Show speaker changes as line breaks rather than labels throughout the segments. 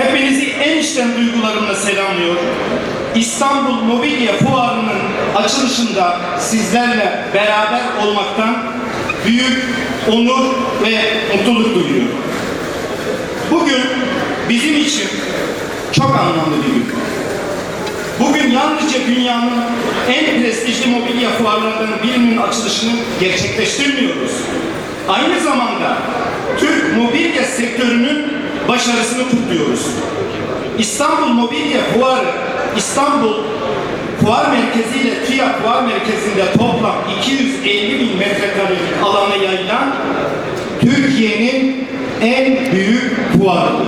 hepinizi en içten duygularımla selamlıyor. İstanbul Mobilya Fuarı'nın açılışında sizlerle beraber olmaktan büyük onur ve mutluluk duyuyorum. Bugün bizim için çok anlamlı bir gün. Bugün yalnızca dünyanın en prestijli mobilya fuarlarından birinin açılışını gerçekleştirmiyoruz. Aynı zamanda başarısını kutluyoruz. İstanbul Mobilya Fuarı, İstanbul Fuar Merkezi ile TÜYA Fuar Merkezi'nde toplam 250 bin metrekarelik alana yayılan Türkiye'nin en büyük fuarıdır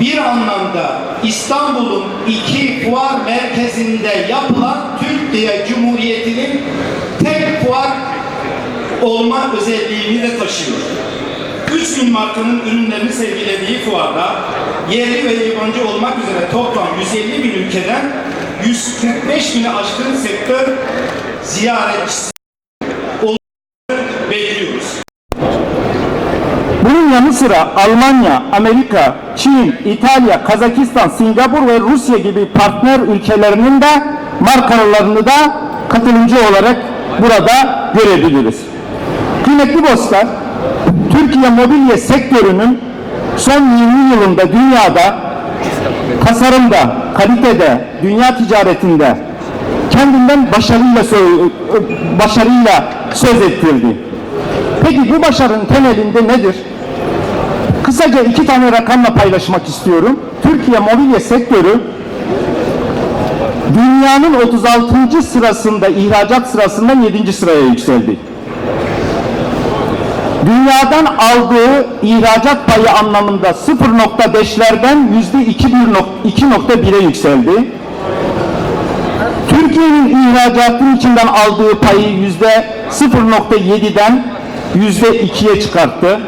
bir anlamda İstanbul'un iki fuar merkezinde yapılan Türkiye Cumhuriyeti'nin tek fuar olma özelliğini de taşıyor. 3000 markanın ürünlerini sergilediği fuarda yerli ve yabancı olmak üzere toplam 150 bin ülkeden 145 bini aşkın sektör ziyaretçisi bekliyoruz.
Bunun yanı sıra Almanya, Amerika, Çin, İtalya, Kazakistan, Singapur ve Rusya gibi partner ülkelerinin de markalarını da katılımcı olarak burada görebiliriz. Kıymetli dostlar, Türkiye mobilya sektörünün son 20 yılında dünyada tasarımda, kalitede, dünya ticaretinde kendinden başarıyla başarıyla söz ettirdi. Peki bu başarının temelinde nedir? Kısaca iki tane rakamla paylaşmak istiyorum. Türkiye mobilya sektörü dünyanın 36. sırasında ihracat sırasından 7. sıraya yükseldi. Dünyadan aldığı ihracat payı anlamında 0.5'lerden %2.1'e yükseldi. Türkiye'nin ihracatın içinden aldığı payı yüzde 0.7'den yüzde 2'ye çıkarttı.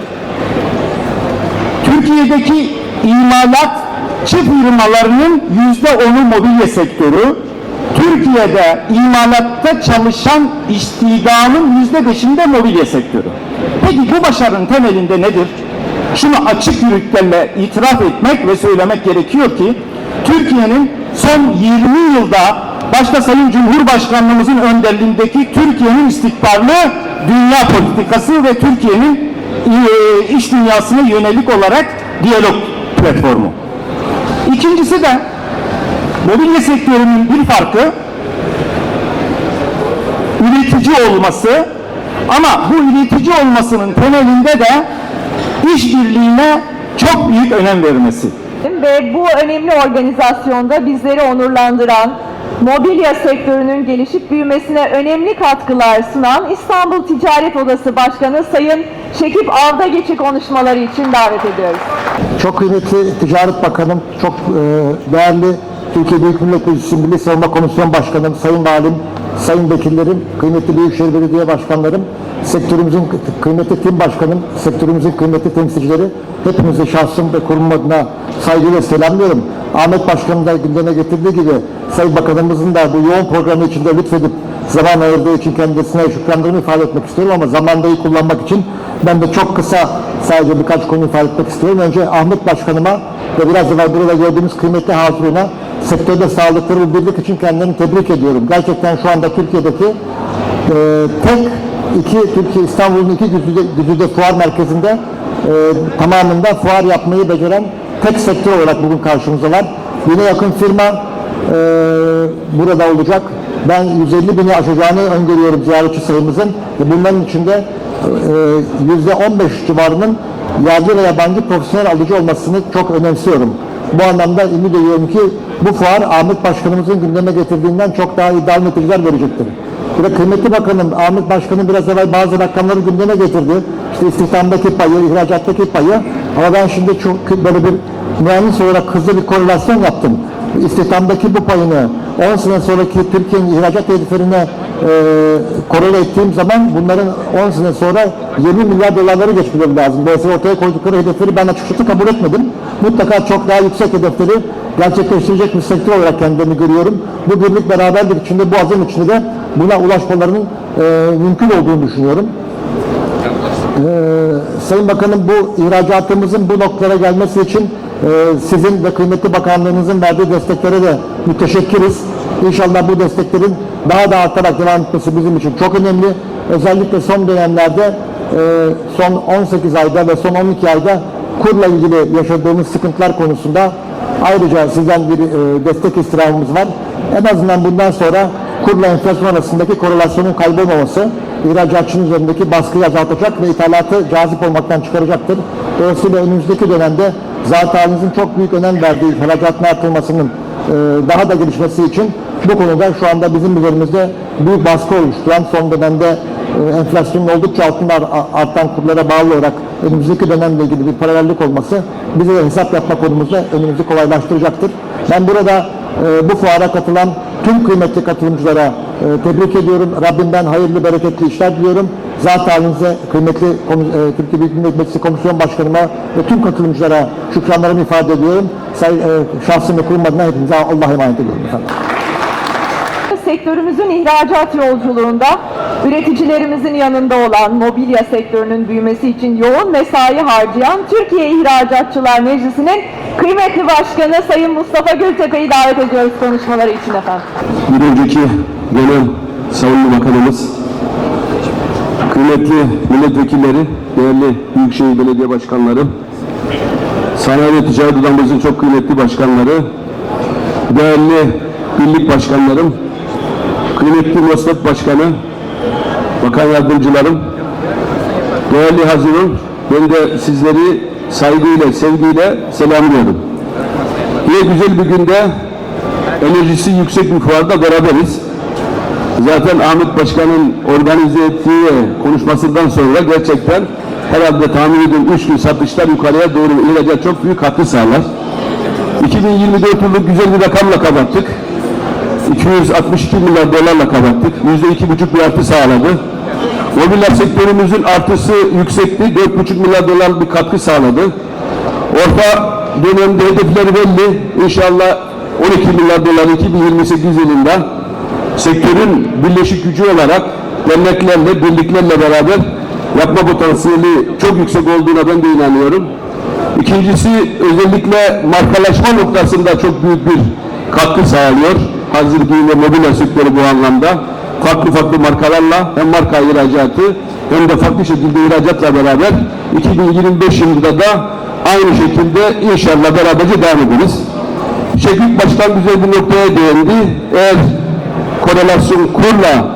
Türkiye'deki imalat çift firmalarının yüzde onu mobilya sektörü. Türkiye'de imalatta çalışan istihdamın yüzde beşinde mobilya sektörü. Peki bu başarının temelinde nedir? Şunu açık yüreklerle itiraf etmek ve söylemek gerekiyor ki Türkiye'nin son 20 yılda başta Sayın Cumhurbaşkanlığımızın önderliğindeki Türkiye'nin istikbarlı dünya politikası ve Türkiye'nin e, iş dünyasına yönelik olarak diyalog platformu. İkincisi de mobilya sektörünün bir farkı üretici olması ama bu üretici olmasının temelinde de işbirliğine çok büyük önem vermesi.
ve bu önemli organizasyonda bizleri onurlandıran, mobilya sektörünün gelişip büyümesine önemli katkılar sunan İstanbul Ticaret Odası Başkanı Sayın Şekip Avdageç'i konuşmaları için davet ediyoruz.
Çok kıymetli Ticaret Bakanım, çok e, değerli Türkiye Büyük Millet Meclisi Milli Savunma Komisyon Başkanım, Sayın Valim, Sayın Vekillerim, kıymetli Büyükşehir Belediye Başkanlarım, sektörümüzün kıymetli tim başkanım, sektörümüzün kıymetli temsilcileri, hepinizi şahsım ve kurum adına saygıyla selamlıyorum. Ahmet Başkanım da gündeme getirdiği gibi Sayın Bakanımızın da bu yoğun programı içinde lütfedip zaman ayırdığı için kendisine şükranlarımı ifade etmek istiyorum ama zamanda kullanmak için ben de çok kısa sadece birkaç konu ifade etmek istiyorum. Önce Ahmet Başkanıma ve biraz evvel burada gördüğümüz kıymetli hazırına sektörde sağlıkları bu birlik için kendilerini tebrik ediyorum. Gerçekten şu anda Türkiye'deki e, tek iki Türkiye İstanbul'un iki güzide, güzide fuar merkezinde e, tamamında fuar yapmayı beceren tek sektör olarak bugün karşımızdalar. Yine yakın firma e, burada olacak. Ben 150 bini aşacağını öngörüyorum ziyaretçi sayımızın. Ve bunların içinde e, yüzde 15 civarının yerli ve yabancı profesyonel alıcı olmasını çok önemsiyorum. Bu anlamda ümit ediyorum ki bu fuar Ahmet Başkanımızın gündeme getirdiğinden çok daha iddialı neticeler verecektir. De kıymetli bakanım, Ahmet Başkanım biraz evvel bazı rakamları gündeme getirdi. İşte istihdamdaki payı, ihracattaki payı. Ama ben şimdi çok böyle bir mühendis olarak hızlı bir korelasyon yaptım. İstihdamdaki bu payını 10 sene sonraki Türkiye'nin ihracat hedeflerine e, korele ettiğim zaman bunların 10 sene sonra 20 milyar dolarları geçmeleri lazım. Dolayısıyla ortaya koydukları hedefleri ben açıkçası kabul etmedim. Mutlaka çok daha yüksek hedefleri gerçekleştirecek bir sektör olarak kendimi görüyorum. Bu birlik beraberlik içinde bu azim içinde de buna ulaşmalarının e, mümkün olduğunu düşünüyorum. Ee, Sayın Bakanım bu ihracatımızın bu noktalara gelmesi için Ee, sizin ve kıymetli bakanlığınızın verdiği desteklere de müteşekkiriz. İnşallah bu desteklerin daha da artarak devam etmesi bizim için çok önemli. Özellikle son dönemlerde e, son 18 ayda ve son 12 ayda kurla ilgili yaşadığımız sıkıntılar konusunda ayrıca sizden bir e, destek istirhamımız var. En azından bundan sonra kurla enflasyon arasındaki korelasyonun kaybolmaması ihracatçının üzerindeki baskıyı azaltacak ve ithalatı cazip olmaktan çıkaracaktır. Dolayısıyla önümüzdeki dönemde zatenizin çok büyük önem verdiği ihracatın artırılmasının e, daha da gelişmesi için bu konuda şu anda bizim üzerimizde büyük baskı oluşturan son dönemde e, enflasyonun oldukça altında ar- artan kurlara bağlı olarak önümüzdeki dönemle ilgili bir paralellik olması bize de hesap yapma konumuzda önümüzü kolaylaştıracaktır. Ben burada e, bu fuara katılan tüm kıymetli katılımcılara tebrik ediyorum. Rabbimden hayırlı bereketli işler diliyorum. Zat halinize kıymetli e, Türkiye Büyük Millet Meclisi Komisyon Başkanıma ve tüm katılımcılara şükranlarımı ifade ediyorum. Say, e, şahsım ve kurum adına hepinize Allah'a emanet ediyorum efendim.
Sektörümüzün ihracat yolculuğunda üreticilerimizin yanında olan mobilya sektörünün büyümesi için yoğun mesai harcayan Türkiye İhracatçılar Meclisi'nin kıymetli başkanı Sayın Mustafa Gültepe'yi davet ediyoruz konuşmaları için efendim.
Bir önceki dönem Sayın Bakanımız, kıymetli milletvekilleri, değerli Büyükşehir Belediye Başkanları, Sanayi ve Ticaret Odamızın çok kıymetli başkanları, değerli birlik başkanlarım, kıymetli Moslat Başkanı, bakan yardımcılarım, değerli hazırım, ben de sizleri saygıyla, sevgiyle selamlıyorum. Yine güzel bir günde enerjisi yüksek bir fuarda beraberiz. Zaten Ahmet Başkan'ın organize ettiği konuşmasından sonra gerçekten herhalde tahmin ediyorum 3 gün satışlar yukarıya doğru ihracat çok büyük katkı sağlar. 2024 yıllık güzel bir rakamla kapattık. 262 milyar dolarla kapattık. %2,5 bir artı sağladı. Mobilya sektörümüzün artısı yüksekti. 4,5 milyar dolar bir katkı sağladı. Orta dönemde hedefleri belli. İnşallah 12 milyar dolar 2028 yılında sektörün birleşik gücü olarak derneklerle, birliklerle beraber yapma potansiyeli çok yüksek olduğuna ben de inanıyorum. İkincisi özellikle markalaşma noktasında çok büyük bir katkı sağlıyor. Hazır giyim ve mobilya sektörü bu anlamda. Farklı farklı markalarla hem marka ihracatı hem de farklı şekilde ihracatla beraber 2025 yılında da aynı şekilde inşallah beraberce devam ederiz. Şefik Başkan güzel bir noktaya değindi. Eğer korelasyon kurla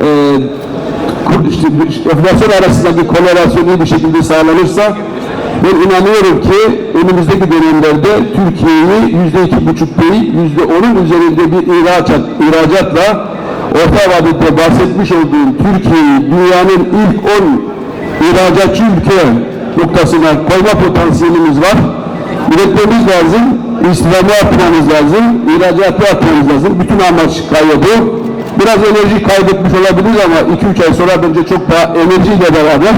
e, kur, işte, enflasyon arasındaki korelasyon iyi bir şekilde sağlanırsa ben inanıyorum ki önümüzdeki dönemlerde Türkiye'yi yüzde iki buçuk değil, yüzde onun üzerinde bir ihracat, ihracatla orta vadede bahsetmiş olduğum Türkiye'yi dünyanın ilk 10 ihracatçı ülke noktasına koyma potansiyelimiz var. Üretmemiz lazım, istihdamı arttırmamız lazım, ihracatı arttırmamız lazım. Bütün amaç gaye bu. Biraz enerji kaybetmiş olabiliriz ama 2-3 ay sonra bence çok daha enerjiyle beraber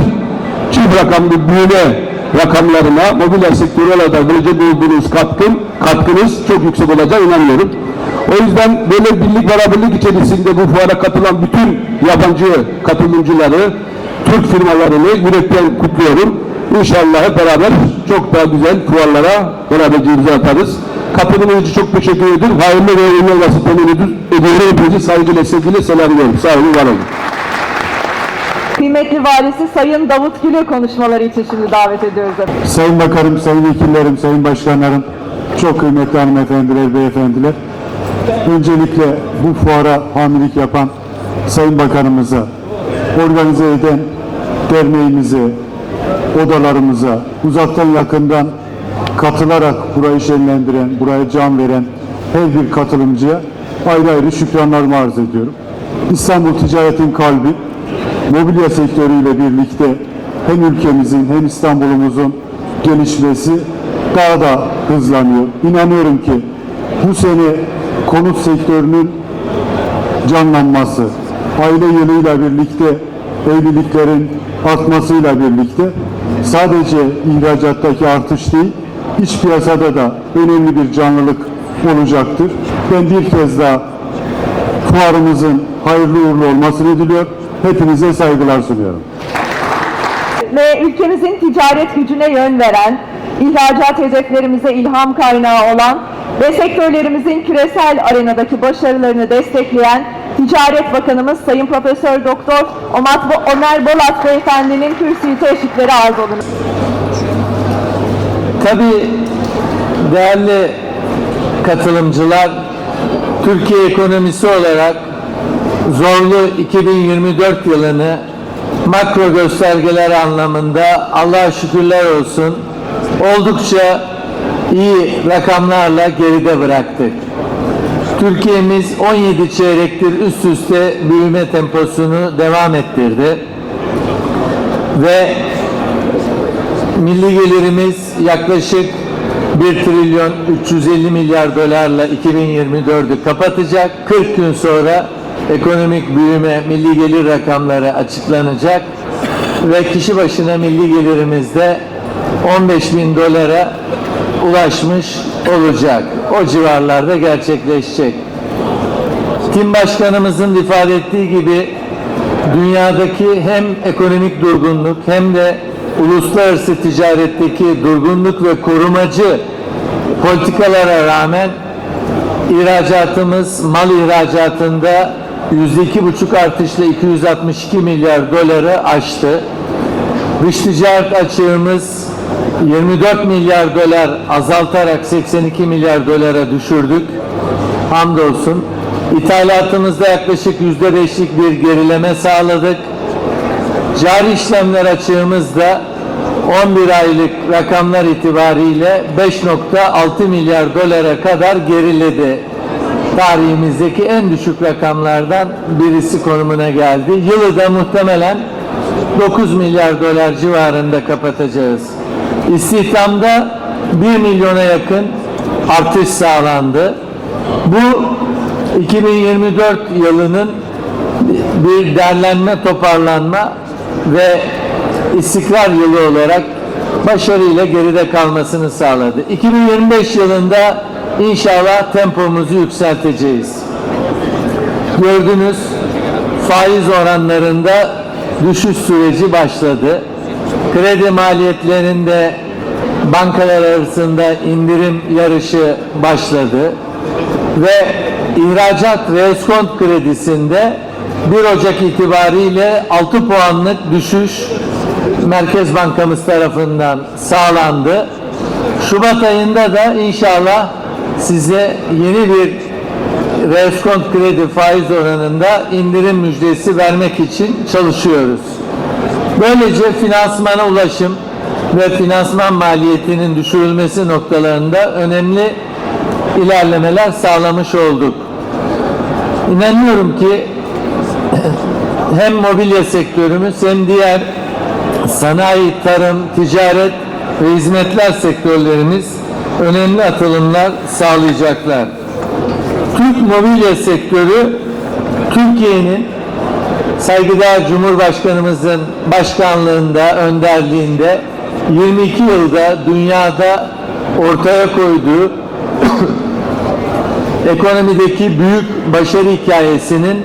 çift rakamlı büyüme rakamlarına mobilya sektörü olarak verecek olduğunuz katkın, katkınız çok yüksek olacağına inanıyorum. O yüzden böyle birlik beraberlik içerisinde bu fuara katılan bütün yabancı katılımcıları, Türk firmalarını yürekten kutluyorum. İnşallah hep beraber çok daha güzel fuarlara beraberce atarız. Katılımınız için çok teşekkür ederim. Hayırlı ve uğurlu olması temin ediyorum. Hepinizi saygıyla, sevgiyle selamlıyorum. Sağ olun, var olun.
Kıymetli valisi Sayın Davut Gül'ü konuşmaları için şimdi davet ediyoruz efendim.
Sayın Bakanım, Sayın Vekillerim, Sayın Başkanlarım, çok kıymetli hanımefendiler, beyefendiler. Öncelikle bu fuara hamilelik yapan Sayın Bakanımıza, organize eden derneğimize, odalarımıza, uzaktan yakından katılarak burayı şenlendiren, buraya can veren her bir katılımcıya ayrı ayrı şükranlarımı arz ediyorum. İstanbul ticaretin kalbi, mobilya sektörüyle birlikte hem ülkemizin hem İstanbul'umuzun gelişmesi daha da hızlanıyor. İnanıyorum ki bu sene konut sektörünün canlanması, aile yılıyla birlikte evliliklerin artmasıyla birlikte sadece ihracattaki artış değil, iç piyasada da önemli bir canlılık olacaktır. Ben bir kez daha fuarımızın hayırlı uğurlu olmasını diliyor. Hepinize saygılar sunuyorum.
ve ülkemizin ticaret gücüne yön veren, ihracat hedeflerimize ilham kaynağı olan ve sektörlerimizin küresel arenadaki başarılarını destekleyen Ticaret Bakanımız Sayın Profesör Doktor Omat- Ömer Bolat Beyefendinin kürsüyü teşrifleri arz olunur.
Tabii değerli katılımcılar, Türkiye ekonomisi olarak zorlu 2024 yılını makro göstergeler anlamında Allah'a şükürler olsun oldukça iyi rakamlarla geride bıraktık. Türkiye'miz 17 çeyrektir üst üste büyüme temposunu devam ettirdi. Ve Milli gelirimiz yaklaşık 1 trilyon 350 milyar dolarla 2024'ü kapatacak. 40 gün sonra ekonomik büyüme milli gelir rakamları açıklanacak ve kişi başına milli gelirimiz de 15 bin dolara ulaşmış olacak. O civarlarda gerçekleşecek. Tim Başkanımızın ifade ettiği gibi dünyadaki hem ekonomik durgunluk hem de uluslararası ticaretteki durgunluk ve korumacı politikalara rağmen ihracatımız mal ihracatında yüzde iki buçuk artışla 262 milyar doları aştı. Dış ticaret açığımız 24 milyar dolar azaltarak 82 milyar dolara düşürdük. Hamdolsun. İthalatımızda yaklaşık yüzde beşlik bir gerileme sağladık. Cari işlemler açığımız da 11 aylık rakamlar itibariyle 5.6 milyar dolara kadar geriledi. Tarihimizdeki en düşük rakamlardan birisi konumuna geldi. Yılı da muhtemelen 9 milyar dolar civarında kapatacağız. İstihdamda 1 milyona yakın artış sağlandı. Bu 2024 yılının bir derlenme, toparlanma ve istikrar yılı olarak başarıyla geride kalmasını sağladı. 2025 yılında inşallah tempomuzu yükselteceğiz. Gördünüz faiz oranlarında düşüş süreci başladı. Kredi maliyetlerinde bankalar arasında indirim yarışı başladı ve ihracat reskont kredisinde 1 Ocak itibariyle 6 puanlık düşüş Merkez Bankamız tarafından sağlandı. Şubat ayında da inşallah size yeni bir reskont kredi faiz oranında indirim müjdesi vermek için çalışıyoruz. Böylece finansmana ulaşım ve finansman maliyetinin düşürülmesi noktalarında önemli ilerlemeler sağlamış olduk. İnanıyorum ki hem mobilya sektörümüz hem diğer sanayi, tarım, ticaret ve hizmetler sektörlerimiz önemli atılımlar sağlayacaklar. Türk mobilya sektörü Türkiye'nin saygıdeğer Cumhurbaşkanımızın başkanlığında, önderliğinde 22 yılda dünyada ortaya koyduğu ekonomideki büyük başarı hikayesinin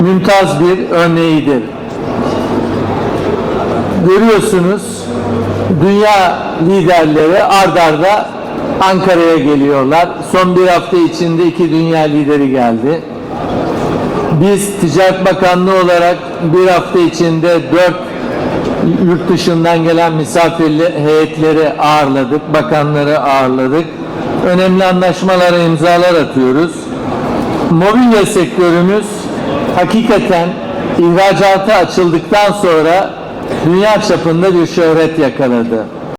mümtaz bir örneğidir. Görüyorsunuz dünya liderleri ard arda Ankara'ya geliyorlar. Son bir hafta içinde iki dünya lideri geldi. Biz Ticaret Bakanlığı olarak bir hafta içinde dört yurt dışından gelen misafirli heyetleri ağırladık, bakanları ağırladık. Önemli anlaşmalara imzalar atıyoruz. Mobilya sektörümüz hakikaten ihracata açıldıktan sonra dünya çapında bir şöhret yakaladı.